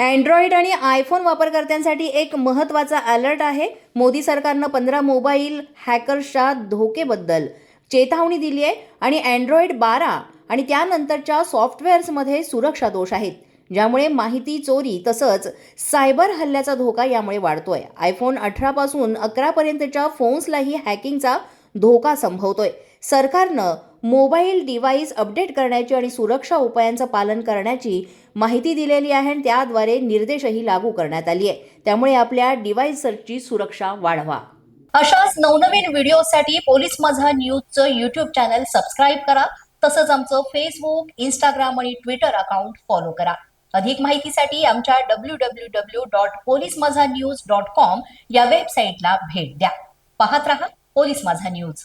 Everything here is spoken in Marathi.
अँड्रॉइड आणि आयफोन वापरकर्त्यांसाठी एक महत्त्वाचा अलर्ट आहे. मोदी सरकारनं पंधरा मोबाईल हॅकर्सच्या धोकेबद्दल चेतावणी दिली आहे आणि अँड्रॉइड बारा आणि त्यानंतरच्या सॉफ्टवेअर्समध्ये सुरक्षा दोष आहेत. ज्यामुळे माहिती चोरी तसंच सायबर हल्ल्याचा धोका यामुळे वाढतोय. आयफोन अठरापासून अकरापर्यंतच्या फोन्सलाही हॅकिंगचा धोका संभवतोय. सरकारनं मोबाईल डिव्हाइस अपडेट करण्याची आणि सुरक्षा उपायांचं पालन करण्याची माहिती दिलेली आहे आणि त्याद्वारे निर्देशही लागू करण्यात आली आहे. त्यामुळे आपल्या डिव्हाइसची सुरक्षा वाढवा. अशाच नवनवीन व्हिडिओसाठी पोलीस माझा न्यूजचं युट्यूब चॅनल सबस्क्राईब करा. तसंच आमचं फेसबुक इंस्टाग्राम आणि ट्विटर अकाउंट फॉलो करा. अधिक माहितीसाठी आमच्या W W W dot police माझा न्यूज डॉट कॉम या वेबसाईटला भेट द्या. पाहत रहा पोलीस माझा न्यूज.